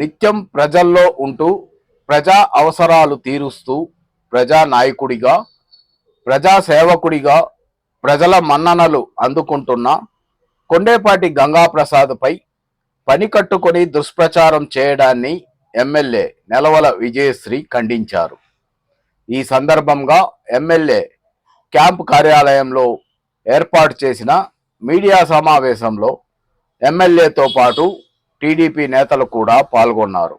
నిత్యం ప్రజల్లో ఉంటూ ప్రజా అవసరాలు తీరుస్తూ ప్రజా నాయకుడిగా ప్రజా సేవకుడిగా ప్రజల మన్ననలు అందుకుంటున్న కొండేపాటి గంగాప్రసాద్పై పని కట్టుకొని దుష్ప్రచారం చేయడాన్ని ఎమ్మెల్యే నెలవల విజయశ్రీ ఖండించారు. ఈ సందర్భంగా ఎమ్మెల్యే క్యాంప్ కార్యాలయంలో ఏర్పాటు చేసిన మీడియా సమావేశంలో ఎమ్మెల్యేతో పాటు టీడీపీ నేతలు కూడా పాల్గొన్నారు.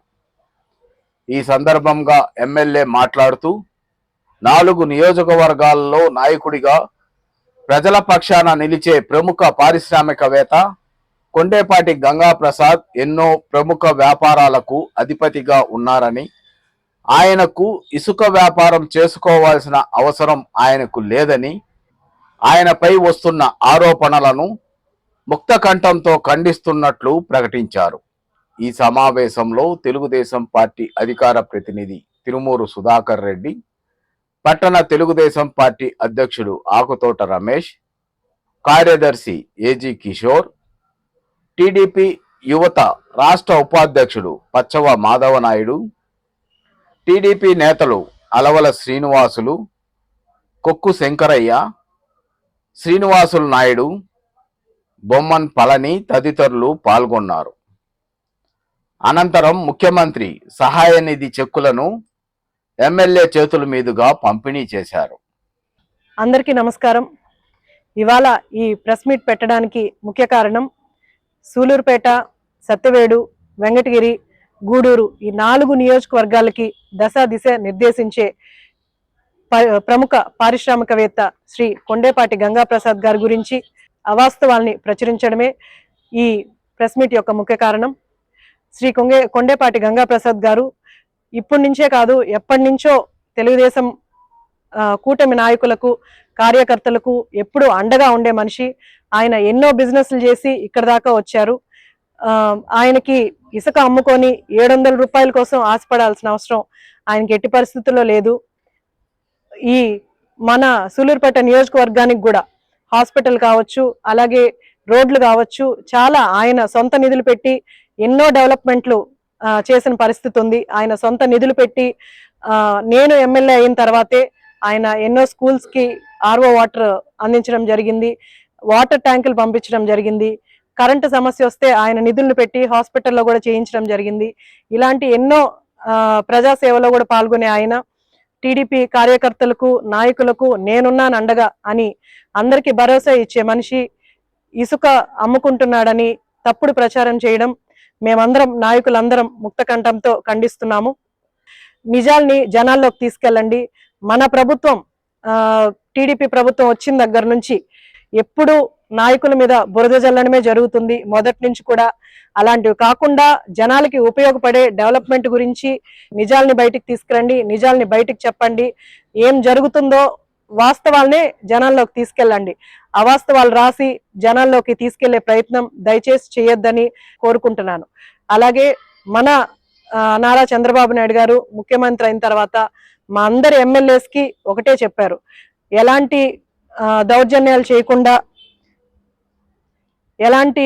ఈ సందర్భంగా ఎమ్మెల్యే మాట్లాడుతూ నాలుగు నియోజకవర్గాల్లో నాయకుడిగా ప్రజల పక్షాన నిలిచే ప్రముఖ పారిశ్రామికవేత్త కొండేపాటి గంగాప్రసాద్ ఎన్నో ప్రముఖ వ్యాపారాలకు అధిపతిగా ఉన్నారని ఆయనకు ఇసుక వ్యాపారం చేసుకోవాల్సిన అవసరం ఆయనకు లేదని ఆయనపై వస్తున్న ఆరోపణలను ముక్త కంఠంతో ఖండిస్తున్నట్లు ప్రకటించారు. ఈ సమావేశంలో తెలుగుదేశం పార్టీ అధికార ప్రతినిధి తిరుమూరు సుధాకర్ రెడ్డి పట్టణ తెలుగుదేశం పార్టీ అధ్యక్షుడు ఆకుతోట రమేష్ కార్యదర్శి ఏజీ కిషోర్ టీడీపీ యువత రాష్ట్ర ఉపాధ్యక్షుడు పచ్చవ మాధవనాయుడు టీడీపీ నేతలు అలవల శ్రీనివాసులు కొక్కు శంకరయ్య శ్రీనివాసులు నాయుడు బొమ్మన్ పళని తదితరులు పాల్గొన్నారు. అనంతరం ముఖ్యమంత్రి సహాయ నిధి చెక్కులను ఎమ్మెల్యే చేతుల మీదుగా పంపిణీ చేశారు. అందరికీ నమస్కారం. ఇవాళ ఈ ప్రెస్ మీట్ పెట్టడానికి ముఖ్య కారణం సూలూరుపేట సత్యవేడు వెంకటగిరి గూడూరు ఈ నాలుగు నియోజకవర్గాలకి దశ దిశ నిర్దేశించే ప- ప్రముఖ పారిశ్రామికవేత్త శ్రీ కొండేపాటి గంగాప్రసాద్ గారి గురించి అవాస్తవాల్ని ప్రచురించడమే ఈ ప్రెస్ మీట్ యొక్క ముఖ్య కారణం. శ్రీ కొంగే కొండేపాటి గంగాప్రసాద్ గారు ఇప్పటి నుంచే కాదు ఎప్పటి నుంచో తెలుగుదేశం కూటమి నాయకులకు కార్యకర్తలకు ఎప్పుడు అండగా ఉండే మనిషి. ఆయన ఎన్నో బిజినెస్లు చేసి ఇక్కడ దాకా వచ్చారు. ఆయనకి ఇసుక అమ్ముకొని ఏడు వందల రూపాయల కోసం ఆశపడాల్సిన అవసరం ఆయనకి ఎట్టి పరిస్థితుల్లో లేదు. ఈ మన సూలూరుపేట నియోజకవర్గానికి కూడా హాస్పిటల్ కావచ్చు అలాగే రోడ్లు కావచ్చు చాలా ఆయన సొంత నిధులు పెట్టి ఎన్నో డెవలప్మెంట్లు చేసిన పరిస్థితి ఉంది. ఆయన సొంత నిధులు పెట్టి నేను ఎమ్మెల్యే అయిన తర్వాతే ఆయన ఎన్నో స్కూల్స్కి ఆర్ఓ వాటర్ అందించడం జరిగింది. వాటర్ ట్యాంకులు పంపించడం జరిగింది. కరెంటు సమస్య వస్తే ఆయన నిధులను పెట్టి హాస్పిటల్లో కూడా చేయించడం జరిగింది. ఇలాంటి ఎన్నో ప్రజాసేవలో కూడా పాల్గొనే ఆయన. టీడీపీ కార్యకర్తలకు నాయకులకు నేనున్నాను అండగా అని అందరికీ భరోసా ఇచ్చే మనిషి ఇసుక అమ్ముకుంటున్నాడని తప్పుడు ప్రచారం చేయడం మేమందరం నాయకులందరం ముక్తకంఠంతో ఖండిస్తున్నాము. నిజాల్ని జనాల్లోకి తీసుకెళ్ళండి. మన ప్రభుత్వం టీడీపీ ప్రభుత్వం వచ్చిన దగ్గర నుంచి ఎప్పుడు నాయకుల మీద బురద జల్లడమే జరుగుతుంది. మొదటి నుంచి కూడా అలాంటివి కాకుండా జనాలకి ఉపయోగపడే డెవలప్మెంట్ గురించి నిజాల్ని బయటికి తీసుకురండి నిజాల్ని బయటికి చెప్పండి. ఏం జరుగుతుందో వాస్తవాల్నే జనాల్లోకి తీసుకెళ్ళండి. అవాస్తవాలు రాసి జనాల్లోకి తీసుకెళ్ళే ప్రయత్నం దయచేసి చేయొద్దని కోరుకుంటున్నాను. అలాగే మన నారా చంద్రబాబు నాయుడు గారు ముఖ్యమంత్రి అయిన తర్వాత మా అందరి ఎమ్మెల్యేస్కి ఒకటే చెప్పారు. ఎలాంటి దౌర్జన్యాలు చేయకుండా ఎలాంటి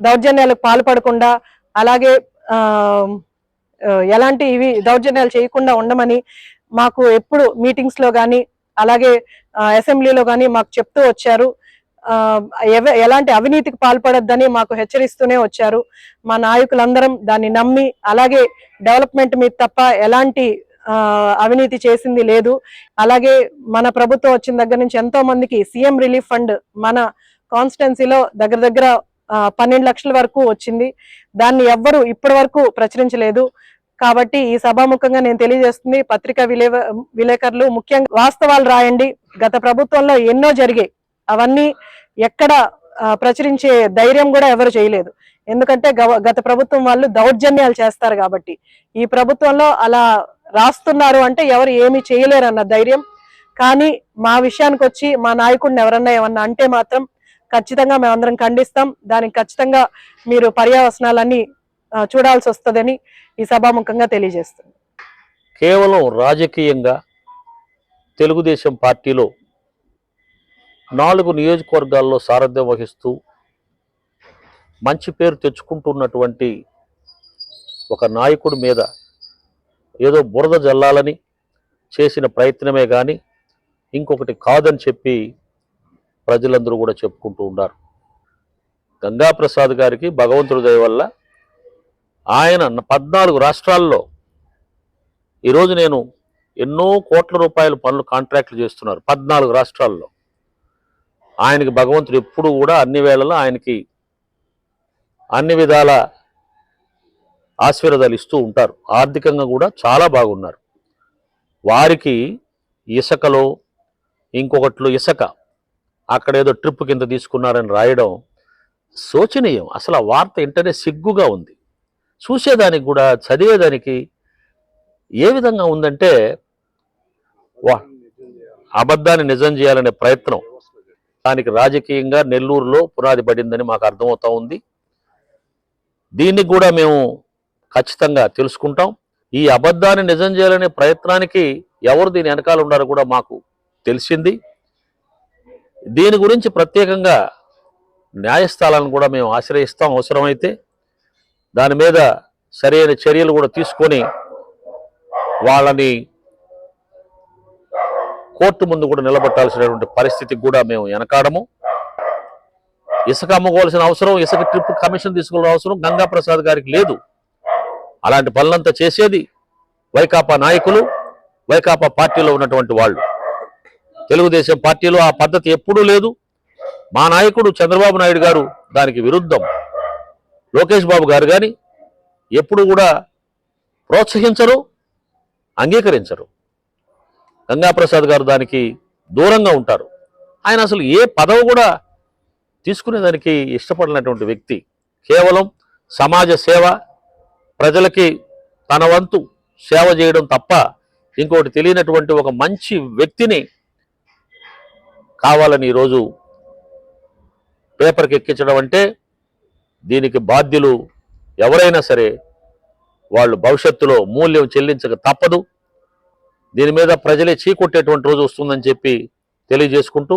దౌర్జన్యాలకు పాల్పడకుండా అలాగే ఎలాంటి ఇవి దౌర్జన్యాలు చేయకుండా ఉండమని మాకు ఎప్పుడు మీటింగ్స్లో కానీ అలాగే అసెంబ్లీలో కానీ మాకు చెప్తూ వచ్చారు. ఎవ- ఎలాంటి అవినీతికి పాల్పడొద్దని మాకు హెచ్చరిస్తూనే వచ్చారు. మా నాయకులందరం దాన్ని నమ్మి అలాగే డెవలప్మెంట్ మీద తప్ప ఎలాంటి అవినీతి చేసింది లేదు. అలాగే మన ప్రభుత్వం వచ్చిన దగ్గర నుంచి ఎంతో మందికి సీఎం రిలీఫ్ ఫండ్ మన కాన్స్టిట్యున్సీలో దగ్గర దగ్గర పన్నెండు లక్షల వరకు వచ్చింది. దాన్ని ఎవ్వరు ఇప్పటి వరకు ప్రచురించలేదు. కాబట్టి ఈ సభాముఖంగా నేను తెలియజేస్తుంది పత్రికా విలేవ విలేకరులు ముఖ్యంగా వాస్తవాలు రాయండి. గత ప్రభుత్వంలో ఎన్నో జరిగాయి. అవన్నీ ఎక్కడ ప్రచురించే ధైర్యం కూడా ఎవరు చేయలేదు. ఎందుకంటే గవ- గత ప్రభుత్వం వాళ్ళు దౌర్జన్యాలు చేస్తారు కాబట్టి. ఈ ప్రభుత్వంలో అలా రాస్తున్నారు అంటే ఎవరు ఏమీ చేయలేరు అన్న ధైర్యం. కానీ మా విషయానికి వచ్చి మా నాయకుడిని ఎవరన్నా ఏమన్నా అంటే మాత్రం ఖచ్చితంగా మేమందరం ఖండిస్తాం. దానికి ఖచ్చితంగా మీరు పర్యావసనాలన్నీ చూడాల్సి వస్తుందని ఈ సభాముఖంగా తెలియజేస్తుంది కేవలం రాజకీయంగా తెలుగుదేశం పార్టీలో నాలుగు నియోజకవర్గాల్లో సారథ్యం వహిస్తూ మంచి పేరు తెచ్చుకుంటున్నటువంటి ఒక నాయకుడి మీద ఏదో బురద జల్లాలని చేసిన ప్రయత్నమే కానీ ఇంకొకటి కాదని చెప్పి ప్రజలందరూ కూడా చెప్పుకుంటూ ఉన్నారు. గంగాప్రసాద్ గారికి భగవంతుడి దయ వల్ల ఆయన పద్నాలుగు రాష్ట్రాల్లో ఈరోజు నేను ఎన్నో కోట్ల రూపాయల పనులు కాంట్రాక్ట్లు చేస్తున్నారు. పద్నాలుగు రాష్ట్రాల్లో ఆయనకి భగవంతుడు ఎప్పుడు కూడా అన్ని వేళలో ఆయనకి అన్ని విధాల ఆశీర్వాదాలు ఇస్తూ ఉంటారు. ఆర్థికంగా కూడా చాలా బాగున్నారు. వారికి ఇసుకలో ఇంకొకట్లు ఇసుక అక్కడ ఏదో ట్రిప్ కింద తీసుకున్నారని రాయడం శోచనీయం. అసలు ఆ వార్త ఇంటనే సిగ్గుగా ఉంది. చూసేదానికి కూడా చదివేదానికి ఏ విధంగా ఉందంటే వా అబద్ధాన్ని నిజం చేయాలనే ప్రయత్నం. దానికి రాజకీయంగా నెల్లూరులో పునాది పడిందని మాకు అర్థమవుతా ఉంది. దీన్ని కూడా మేము ఖచ్చితంగా తెలుసుకుంటాం. ఈ అబద్ధాన్ని నిజం చేయాలనే ప్రయత్నానికి ఎవరు దీని వెనకాల ఉన్నారో కూడా మాకు తెలిసింది. దీని గురించి ప్రత్యేకంగా న్యాయస్థానాలను కూడా మేము ఆశ్రయిస్తాం. అవసరమైతే దాని మీద సరైన చర్యలు కూడా తీసుకొని వాళ్ళని కోర్టు ముందు కూడా నిలబెట్టాల్సినటువంటి పరిస్థితికి కూడా మేము వెనకాడము. ఇసుక అమ్ముకోవాల్సిన అవసరం ఇసుక ట్రిప్ కమిషన్ తీసుకోవాల్సిన అవసరం గంగా ప్రసాద్ గారికి లేదు. అలాంటి పనులంతా చేసేది వైకాపా నాయకులు వైకాపా పార్టీలో ఉన్నటువంటి వాళ్ళు. తెలుగుదేశం పార్టీలో ఆ పద్ధతి ఎప్పుడూ లేదు. మా నాయకుడు చంద్రబాబు నాయుడు గారు దానికి విరుద్ధం. లోకేష్ బాబు గారు కానీ ఎప్పుడు కూడా ప్రోత్సహించరు అంగీకరించరు. గంగాప్రసాద్ గారు దానికి దూరంగా ఉంటారు. ఆయన అసలు ఏ పదవి కూడా తీసుకునేదానికి ఇష్టపడినటువంటి వ్యక్తి కేవలం సమాజ సేవ ప్రజలకి తన వంతు సేవ చేయడం తప్ప ఇంకోటి తెలియనటువంటి ఒక మంచి వ్యక్తిని కావాలని ఈరోజు పేపర్కి ఎక్కించడం అంటే దీనికి బాధ్యులు ఎవరైనా సరే వాళ్ళు భవిష్యత్తులో మూల్యం చెల్లించక తప్పదు. దీని మీద ప్రజలే చీకొట్టేటువంటి రోజు వస్తుందని చెప్పి తెలియజేసుకుంటూ